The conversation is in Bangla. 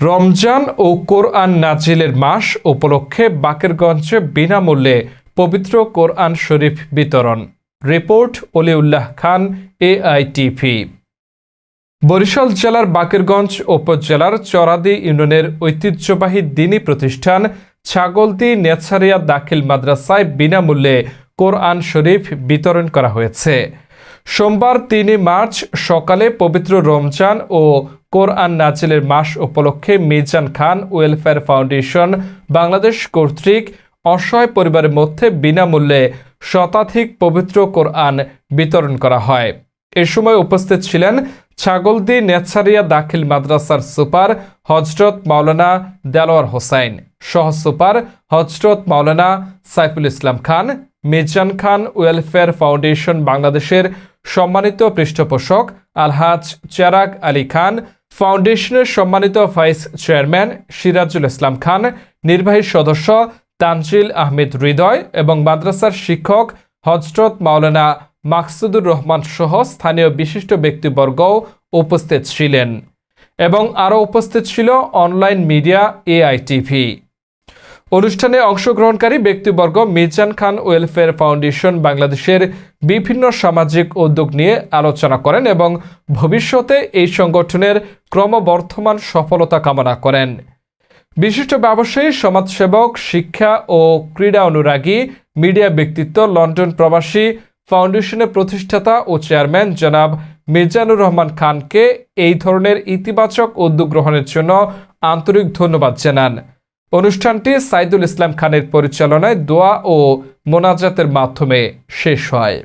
রমজান ও কোরআন নাজিলের মাস উপলক্ষে বাকেরগঞ্জে বিনামূল্যে পবিত্র কোরআন শরীফ বিতরণ। Report Oliullah Khan, AITV. Barishal জেলার বাকেরগঞ্জ উপজেলার চরাদি ইউনিয়নের ঐতিহ্যবাহী দিনী প্রতিষ্ঠান ছাগলদি নেছারিয়া দাখিল মাদ্রাসায় বিনামূল্যে কোরআন শরীফ বিতরণ করা হয়েছে। সোমবার তিনই মার্চ সকালে পবিত্র রমজান ও কোরআন নাজিলের মাস উপলক্ষে মিজান খান ওয়েলফেয়ার ফাউন্ডেশন বাংলাদেশ কর্তৃক অসহায় পরিবারের মধ্যে বিনামূল্যে শতাধিক পবিত্র কোরআন বিতরণ করা হয়। এ সময় উপস্থিত ছিলেন ছাগলদি নেছারিয়া দাখিল মাদ্রাসার সুপার হজরত মাওলানা দেলোয়ার হোসাইন সহ super Hazrat Maulana Saiful Islam Khan Mizan Khan welfare foundation বাংলাদেশের সম্মানিত পৃষ্ঠপোষক আলহাজ চেরাগ আলী খান, ফাউন্ডেশনের সম্মানিত ভাইস চেয়ারম্যান সিরাজুল ইসলাম খান, নির্বাহী সদস্য তানজিল আহমেদ হৃদয় এবং মাদ্রাসার শিক্ষক হজরত মাওলানা মাকসুদুর রহমান সহ স্থানীয় বিশিষ্ট ব্যক্তিবর্গও উপস্থিত ছিলেন এবং আরও উপস্থিত ছিল অনলাইন মিডিয়া এআইটিভি অনুষ্ঠানে অংশগ্রহণকারী ব্যক্তিবর্গ মিজান খান ওয়েলফেয়ার ফাউন্ডেশন বাংলাদেশের বিভিন্ন সামাজিক উদ্যোগ নিয়ে আলোচনা করেন এবং ভবিষ্যতে এই সংগঠনের ক্রমবর্ধমান সফলতা কামনা করেন। বিশিষ্ট ব্যবসায়ী, সমাজসেবক, শিক্ষা ও ক্রীড়া অনুরাগী, মিডিয়া ব্যক্তিত্ব, লন্ডন প্রবাসী, ফাউন্ডেশনের প্রতিষ্ঠাতা ও চেয়ারম্যান জনাব মির্জানুর রহমান খানকে এই ধরনের ইতিবাচক উদ্যোগ গ্রহণের জন্য আন্তরিক ধন্যবাদ জানান। অনুষ্ঠানটি সাইদুল ইসলাম খানের পরিচালনায় দোয়া ও মোনাজাতের মাধ্যমে শেষ হয়।